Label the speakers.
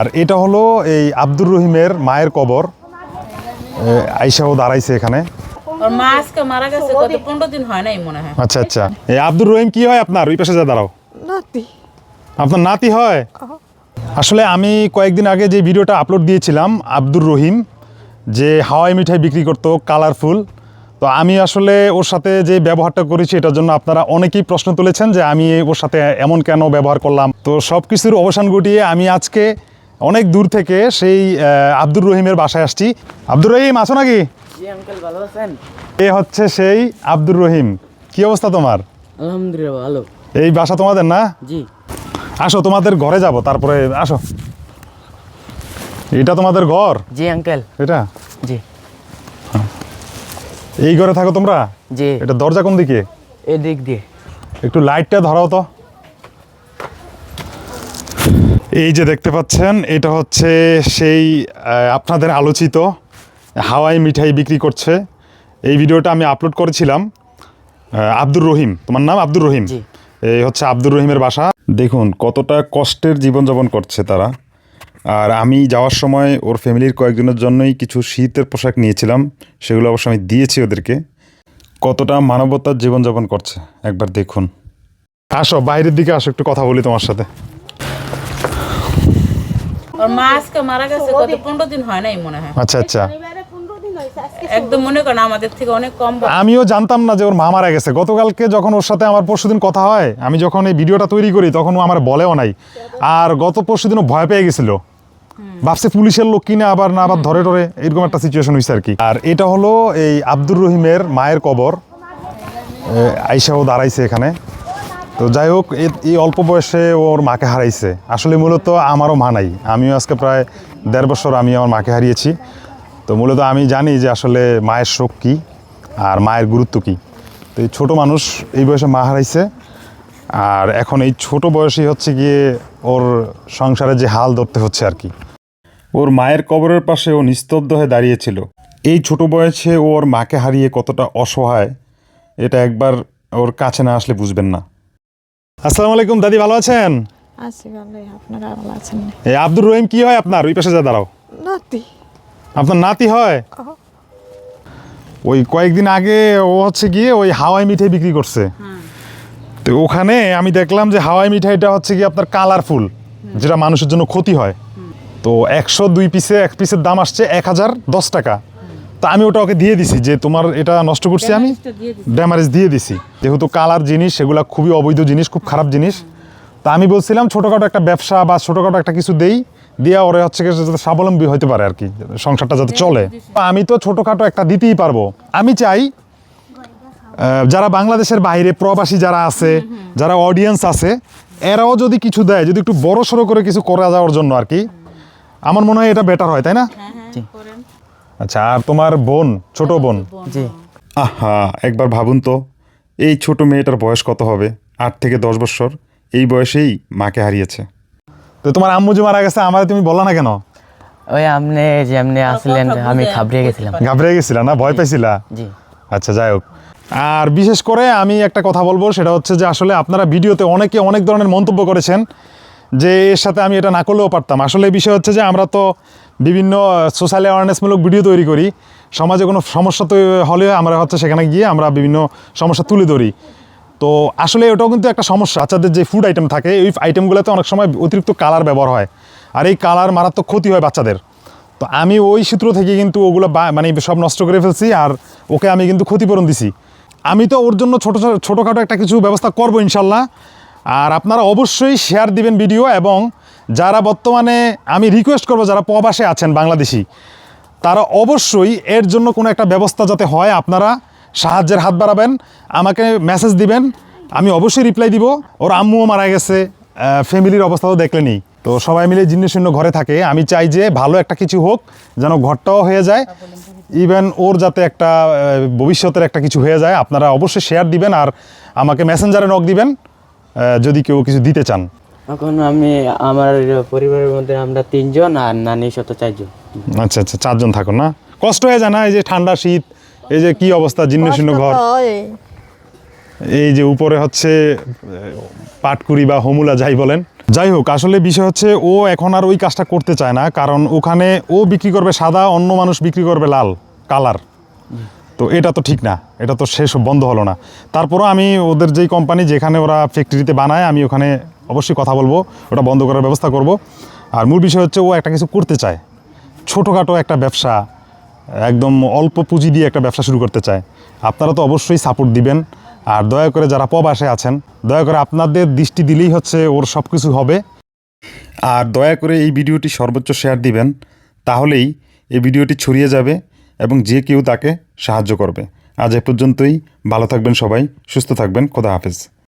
Speaker 1: আর এটা হলো এই আব্দুর রহিমের মায়ের কবর। আইসাও দাঁড়াইছে এখানে।
Speaker 2: হয় মনে হয়।
Speaker 1: আচ্ছা আচ্ছা। এই আব্দুর রহিম কি হয় আপনার? ওই পাশে যা দাঁড়াও।
Speaker 3: নাতি।
Speaker 1: আপনার নাতি হয়? আসলে আমি কয়েকদিন আগে যে ভিডিওটা আপলোড দিয়েছিলাম আব্দুর রহিম যে হাওয়াই মিঠাই বিক্রি করতো কালারফুল তো আমি আসলে ওর সাথে যে ব্যবহারটা করেছি এটার জন্য আপনারা অনেকেই প্রশ্ন তুলেছেন যে আমি ওর সাথে এমন কেন ব্যবহার করলাম। তো সব কিছুর অবসান ঘটিয়ে আমি আজকে অনেক দূর থেকে সেই আব্দুর রহিমের বাসায় আসছি। আব্দুর রহিম আছো নাকি? এ হচ্ছে সেই আব্দুর রহিম। কি অবস্থা তোমার?
Speaker 4: আলহামদুলিল্লাহ ভালো।
Speaker 1: এই বাসা তোমাদের না?
Speaker 4: জি।
Speaker 1: আসো তোমাদের ঘরে যাব তারপরে আসো। এটা তোমাদের ঘর?
Speaker 4: জি আঙ্কেল
Speaker 1: এটা?
Speaker 4: জি।
Speaker 1: এই ঘরে থাকো তোমরা?
Speaker 4: জি।
Speaker 1: এটা দরজা কোন দিকে?
Speaker 4: এদিক দিয়ে।
Speaker 1: একটু লাইটটা ধরাও তো। এই যে দেখতে পাচ্ছেন এটা হচ্ছে সেই আপনাদের আলোচিত হাওয়াই মিঠাই বিক্রি করছে। এই ভিডিওটা আমি আপলোড করেছিলাম আব্দুর রহিম। তোমার নাম আব্দুর রহিম? এই হচ্ছে আব্দুর রহিমের বাসা। দেখুন কতটা কষ্টের জীবনযাপন করছে তারা। আর আমি যাওয়ার সময় ওর ফ্যামিলির কয়েকজনের জন্যই কিছু শীতের পোশাক নিয়েছিলাম। সেগুলো অবশ্য আমি দিয়েছি ওদেরকে। কতটা মানবতার জীবনযাপন করছে একবার দেখুন। আসো বাইরের দিকে আসো একটু কথা বলি তোমার সাথে।
Speaker 2: ওর মা আজকে মারা গেছে কত পনেরো দিন হয় নাই মনে হয়।
Speaker 1: আচ্ছা আচ্ছা।
Speaker 2: একদম মনে করেন আমাদের থেকে অনেক কম
Speaker 1: আমিও জানতাম না যে ওর মা মারা গেছে। গতকালকে যখন ওর সাথে আমার পরশুদিন কথা হয় আমি যখন এই ভিডিওটা তৈরি করি তখন ও আমার বলেও নাই। আর গত পরশুদিনও ভয় পেয়ে গেছিল। ভাবছে পুলিশের লোক কিনে আবার না আবার ধরে ধরে এরকম একটা সিচুয়েশন হয়েছে আর কি। আর এটা হলো এই আব্দুর রহিমের মায়ের কবর। আইসাও দাঁড়াইছে এখানে। তো যাই হোক এই অল্প বয়সে ওর মাকে হারাইছে। আসলে মূলত আমারও মা নাই। আমিও আজকে প্রায় দেড় বছর আমি আমার মাকে হারিয়েছি। তো মূলত আমি জানি যে আসলে মায়ের শোক কী আর মায়ের গুরুত্ব কী। তো এই ছোটো মানুষ এই বয়সে মা হারাইছে। আর এখন এই ছোট বয়সেই হচ্ছে গিয়ে ওর সংসারে যে হাল ধরতে হচ্ছে আর কি। ওর মায়ের কবরের পাশে ও নিস্তব্ধ হয়ে দাঁড়িয়েছিল। এই ছোট বয়সে ওর মাকে হারিয়ে কতটা অসহায়, এটা একবার ওর কাছে না আসলে বুঝবেন না। আসসালামু আলাইকুম দাদি ভালো আছেন?
Speaker 3: আছি ভালোই আপনারা ভালো আছেন?
Speaker 1: এই আব্দুর রহিম কি হয় আপনার? ওই পাশে যা দাঁড়াও।
Speaker 3: নাতি।
Speaker 1: আপনার নাতি হয়? ওই কয়েকদিন আগে ও হচ্ছে গিয়ে ওই হাওয়াই মিঠাই বিক্রি করছে। তো ওখানে আমি দেখলাম যে হাওয়াই মিঠাইটা হচ্ছে কি আপনার কালারফুল যেটা মানুষের জন্য ক্ষতি হয়। তো একশো দুই পিসে এক পিসের দাম আসছে এক হাজার দশ টাকা। তা আমি ওটা ওকে দিয়ে দিছি যে তোমার এটা নষ্ট করছি আমি ড্যামারেজ দিয়ে দিছি। যেহেতু কালার জিনিস সেগুলো খুবই অবৈধ জিনিস খুব খারাপ জিনিস। তা আমি বলছিলাম ছোটোখাটো একটা ব্যবসা বা ছোটোখাটো একটা কিছু দেই দিয়ে ওরে হচ্ছে গিয়ে যাতে স্বাবলম্বী হতে পারে আর কি সংসারটা যাতে চলে। আমি তো ছোটোখাটো একটা দিতেই পারব। আমি চাই যারা বাংলাদেশের বাইরে প্রবাসী যারা আছে যারা অডিয়েন্স আছে এরাও যদি কিছু দেয় যদি একটু বড় সড়ো করে কিছু করা যাওয়ার জন্য আর কি আমার মনে হয় এটা বেটার হয় তাই না? আচ্ছা আর তোমার বোন ছোট বোন?
Speaker 4: জি।
Speaker 1: আহা একবার ভাবুন তো এই ছোট মেয়েটার বয়স কত হবে? আট থেকে দশ বছর এই বয়সেই মাকে হারিয়েছে। তো তোমার আম্মু যে মারা গেছে আমার তুমি বলো না কেন?
Speaker 4: ওই আপনি যে এমনি আসলেন আমি খাবড়িয়ে গেছিলাম।
Speaker 1: ঘাবড়ে গেছিলা না? ভয় পাইছিলা?
Speaker 4: জি।
Speaker 1: আচ্ছা যাই হোক। আর বিশেষ করে আমি একটা কথা বলব সেটা হচ্ছে যে আসলে আপনারা ভিডিওতে অনেকে অনেক ধরনের মন্তব্য করেছেন। যে এর সাথে আমি এটা না করলেও পারতাম। আসলে বিষয় হচ্ছে যে আমরা তো বিভিন্ন সোশ্যাল অ্যাওয়ারনেসমূলক ভিডিও তৈরি করি। সমাজে কোনো সমস্যা তো হলে আমরা হচ্ছে সেখানে গিয়ে আমরা বিভিন্ন সমস্যা তুলে ধরি। তো আসলে ওটাও কিন্তু একটা সমস্যা। বাচ্চাদের যে ফুড আইটেম থাকে ওই আইটেমগুলোতে অনেক সময় অতিরিক্ত কালার ব্যবহার হয়। আর এই কালার মারাত্মক ক্ষতি হয় বাচ্চাদের। তো আমি ওই সূত্র থেকে কিন্তু ওগুলো মানে সব নষ্ট করে ফেলছি আর ওকে আমি কিন্তু ক্ষতিপূরণ দিছি। আমি তো ওর জন্য ছোটো- ছোটোখাটো একটা কিছু ব্যবস্থা করব ইনশাল্লাহ। আর আপনারা অবশ্যই শেয়ার দিবেন ভিডিও এবং যারা বর্তমানে আমি রিকোয়েস্ট করব, যারা প্রবাসে আছেন বাংলাদেশি, তারা অবশ্যই এর জন্য কোনো একটা ব্যবস্থা যাতে হয়, আপনারা সাহায্যের হাত বাড়াবেন, আমাকে মেসেজ দিবেন, আমি অবশ্যই রিপ্লাই দিব। ওর আম্মুও মারা গেছে ফ্যামিলির অবস্থা তো দেখলেনি তো সবাই মিলে জীর্ণ শূন্য ঘরে থাকে। আমি চাই যে ভালো একটা কিছু হোক, যেন ঘরটাও হয়ে যায়। ইভেন ওর যাতে একটা ভবিষ্যতের একটা কিছু হয়ে যায়, আপনারা অবশ্যই শেয়ার দিবেন আর আমাকে মেসেঞ্জারে নক দিবেন। যদি কেউ কিছু দিতে চান।
Speaker 4: এখন আমি আমার পরিবারের মধ্যে আমরা তিনজন আর নানি শত চারজন।
Speaker 1: আচ্ছা আচ্ছা চারজন থাকুন না। কষ্ট হয়ে যায় না? এই যে ঠান্ডা শীত এই যে কি অবস্থা জীর্ণ শীর্ণ ঘর?
Speaker 3: হয়।
Speaker 1: এই যে উপরে হচ্ছে পাটকুড়ি বা হমুলা যাই বলেন। যাই হোক আসলে বিষয় হচ্ছে ও এখন আর ওই কাজটা করতে চায় না কারণ ওখানে ও বিক্রি করবে সাদা অন্য মানুষ বিক্রি করবে লাল কালার। তো এটা তো ঠিক না, এটা তো শেষ বন্ধ হলো না। তারপরও আমি ওদের যেই কোম্পানি যেখানে ওরা ফ্যাক্টরিতে বানায়, আমি ওখানে অবশ্যই কথা বলব, ওটা বন্ধ করার ব্যবস্থা করব। আর মূল বিষয় হচ্ছে ও একটা কিছু করতে চায়। ছোটোখাটো একটা ব্যবসা, একদম অল্প পুঁজি দিয়ে একটা ব্যবসা শুরু করতে চায়। আপনারা তো অবশ্যই সাপোর্ট দিবেন। আর দয়া করে যারা প্রবাসে আছেন, দয়া করে আপনাদের দৃষ্টি দিলেই হচ্ছে ওর সব কিছু হবে। আর দয়া করে এই ভিডিওটি সর্বোচ্চ শেয়ার দিবেন, তাহলেই এই ভিডিওটি ছড়িয়ে যাবে। এবং যে কেউ তাকে সাহায্য করবে। আজ এ পর্যন্তই। ভালো থাকবেন সবাই, সুস্থ থাকবেন। খোদা হাফেজ।